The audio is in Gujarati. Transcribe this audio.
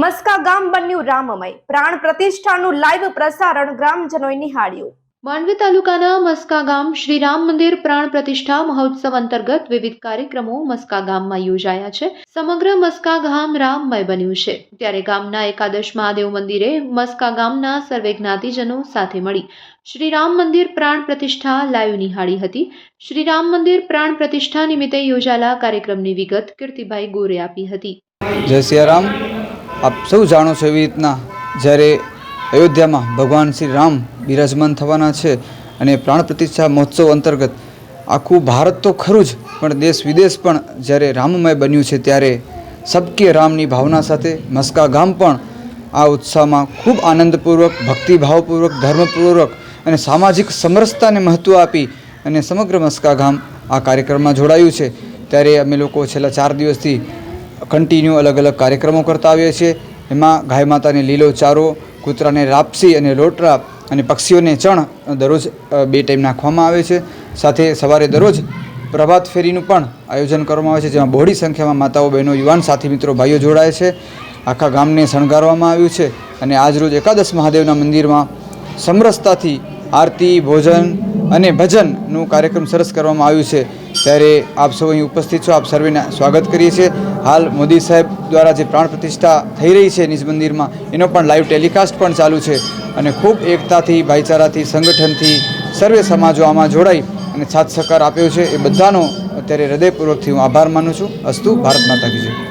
મસ્કા ગામ બન્યું રામમય. પ્રાણ પ્રતિષ્ઠાનું લાઈવ પ્રસારણ ગ્રામજનોએ નિહાળ્યું. માંડવી તાલુકાના મસ્કા ગામ શ્રી રામ મંદિર પ્રાણ પ્રતિષ્ઠા મહોત્સવ અંતર્ગત વિવિધ કાર્યક્રમો મસ્કા ગામમાં યોજાયા છે. સમગ્ર મસ્કા ગામ રામમય બન્યું છે. ત્યારે ગામના એકાદશ મહાદેવ મંદિરે મસ્કા ગામના સર્વે જ્ઞાતિજનો સાથે મળી શ્રી રામ મંદિર પ્રાણ પ્રતિષ્ઠા લાઈવ નિહાળી હતી. શ્રી રામ મંદિર પ્રાણ પ્રતિષ્ઠા નિમિત્તે યોજાયેલા કાર્યક્રમની વિગત કીર્તિભાઈ ગોરે આપી હતી. જય સિયારામ. આપ સૌ જાણો છો એવી રીતના જ્યારે અયોધ્યામાં ભગવાન શ્રી રામ બિરાજમાન થવાના છે અને પ્રાણ પ્રતિષ્ઠા મહોત્સવ અંતર્ગત આખું ભારત તો ખરું જ, પણ દેશ વિદેશ પણ જ્યારે રામમય બન્યું છે ત્યારે સબકે રામની ભાવના સાથે મસ્કા ગામ પણ આ ઉત્સાહમાં ખૂબ આનંદપૂર્વક, ભક્તિભાવપૂર્વક, ધર્મપૂર્વક અને સામાજિક સમરસતાને મહત્ત્વ આપી અને સમગ્ર મસ્કા ગામ આ કાર્યક્રમમાં જોડાયું છે. ત્યારે અમે લોકો છેલ્લા ચાર દિવસથી કન્ટિન્યુ અલગ અલગ કાર્યક્રમો કરતા આવીએ છીએ. એમાં ગાય માતાને લીલો ચારો, કૂતરાને રાપસી અને લોટરા અને પક્ષીઓને ચણ દરરોજ બે ટાઈમ નાખવામાં આવે છે. સાથે સવારે દરરોજ પ્રભાત ફેરીનું પણ આયોજન કરવામાં આવે છે, જેમાં બહોળી સંખ્યામાં માતાઓ, બહેનો, યુવાન, સાથી, મિત્રો, ભાઈઓ જોડાય છે. આખા ગામને શણગારવામાં આવ્યું છે. અને આજરોજ એકાદશ મહાદેવના મંદિરમાં સમરસતાથી આરતી, ભોજન અને ભજનનું કાર્યક્રમ સરસ કરવામાં આવ્યું છે. ત્યારે આપ સૌ અહીં ઉપસ્થિત છો. આપ સર્વેને સ્વાગત કરીએ છીએ. હાલ મોદી સાહેબ દ્વારા જે પ્રાણ પ્રતિષ્ઠા થઈ રહી છે નિજ મંદિરમાં, એનો પણ લાઈવ ટેલિકાસ્ટ પણ ચાલુ છે. અને ખૂબ એકતાથી, ભાઈચારાથી, સંગઠનથી સર્વે સમાજો આમાં જોડાઈ અને સાથ સહકાર આપ્યો છે. એ બધાનો અત્યારે હૃદયપૂર્વકથી હું આભાર માનું છું. અસ્તુ ભારત માતા કી